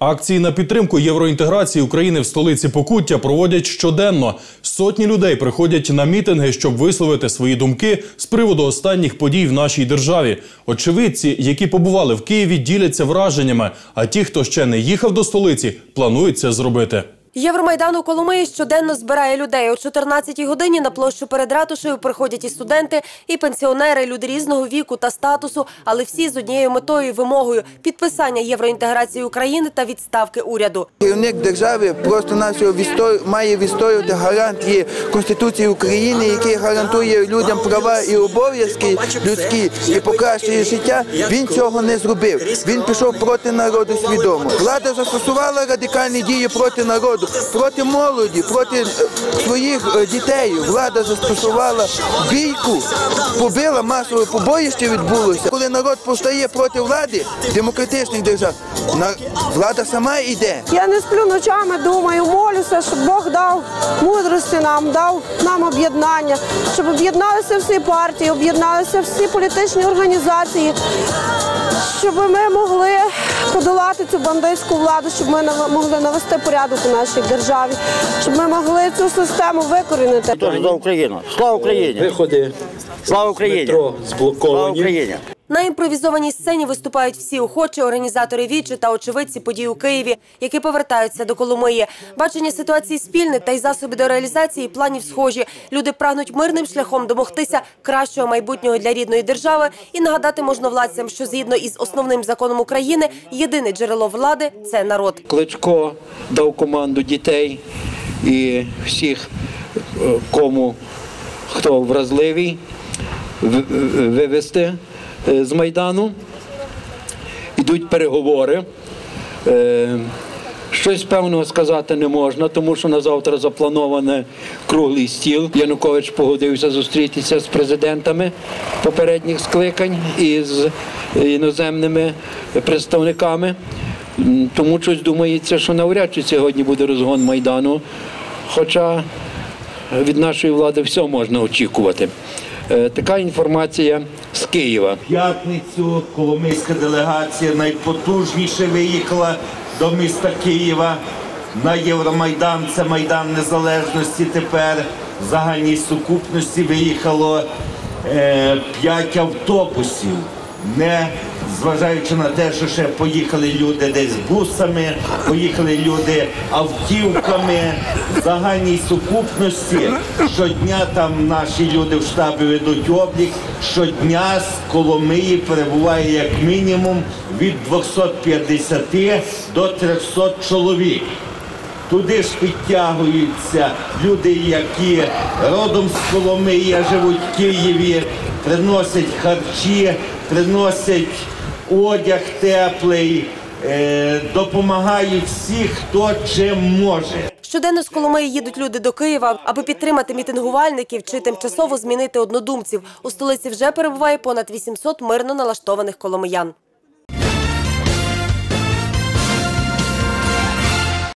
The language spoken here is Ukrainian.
Акції на підтримку євроінтеграції України в столиці Покуття проводять щоденно. Сотні людей приходять на мітинги, щоб висловити свої думки з приводу останніх подій в нашій державі. Очевидці, які побували в Києві, діляться враженнями. А ті, хто ще не їхав до столиці, планують це зробити. Євромайдан у Коломиї щоденно збирає людей. О 14-й годині на площу перед ратушею приходять і студенти, і пенсіонери, люди різного віку та статусу, але всі з однією метою і вимогою підписання євроінтеграції України та відставки уряду. Керівник держави просто нашого відстою має відстоювати гарантії Конституції України, який гарантує людям права і обов'язки людські і покращує життя. Він цього не зробив. Він пішов проти народу свідомо. Влада застосувала радикальні дії проти народу, проти молоді, проти е, своїх е, дітей. Влада застосувала бійку, побила масове побоїще відбулося. Коли народ повстає проти влади демократичних держав, влада сама йде. Я не сплю ночами, думаю, молюся, щоб Бог дав мудрості нам, дав нам об'єднання, щоб об'єдналися всі партії, об'єдналися всі політичні організації, щоб ми могли подолати цю бандитську владу, щоб ми могли навести порядок у нашій державі, щоб ми могли цю систему викорінити. Тож за Україну. Слава Україні! Виходи Слава Україні! метро Слава. Україні! На імпровізованій сцені виступають всі охочі, організатори вічі та очевидці подій у Києві, які повертаються до Коломиї. Бачення ситуації спільне та й засоби до реалізації планів схожі. Люди прагнуть мирним шляхом домогтися кращого майбутнього для рідної держави і нагадати можновладцям, що згідно із основним законом України єдине джерело влади це народ. Кличко дав команду дітей і всіх, е, кому хто вразливий, в- в- вивезти е, з Майдану. Йдуть переговори. Е, Щось певного сказати не можна, тому що на завтра заплановане круглий стіл. Янукович погодився зустрітися з президентами попередніх скликань і з іноземними представниками. Тому щось думається, що навряд чи сьогодні буде розгон Майдану. Хоча від нашої влади все можна очікувати. Е, Така інформація з Києва. п'ятницю коломийська делегація найпотужніше виїхала до міста Києва на Євромайдан. Це Майдан Незалежності. Тепер в загальній сукупності виїхало е, п'ять автобусів. Не зважаючи на те, що ще поїхали люди десь бусами, поїхали люди автівками в загальній сукупності. Щодня там наші люди в штабі ведуть облік. Щодня з Коломиї перебуває як мінімум від 250 до 300 чоловік. Туди ж підтягуються люди, які родом з Коломиї, живуть в Києві, приносять харчі, приносять одяг теплий, е, допомагають всі, хто чим може. Щоденно з Коломиї їдуть люди до Києва, аби підтримати мітингувальників чи тимчасово змінити однодумців. У столиці вже перебуває понад 800 мирно налаштованих коломиян.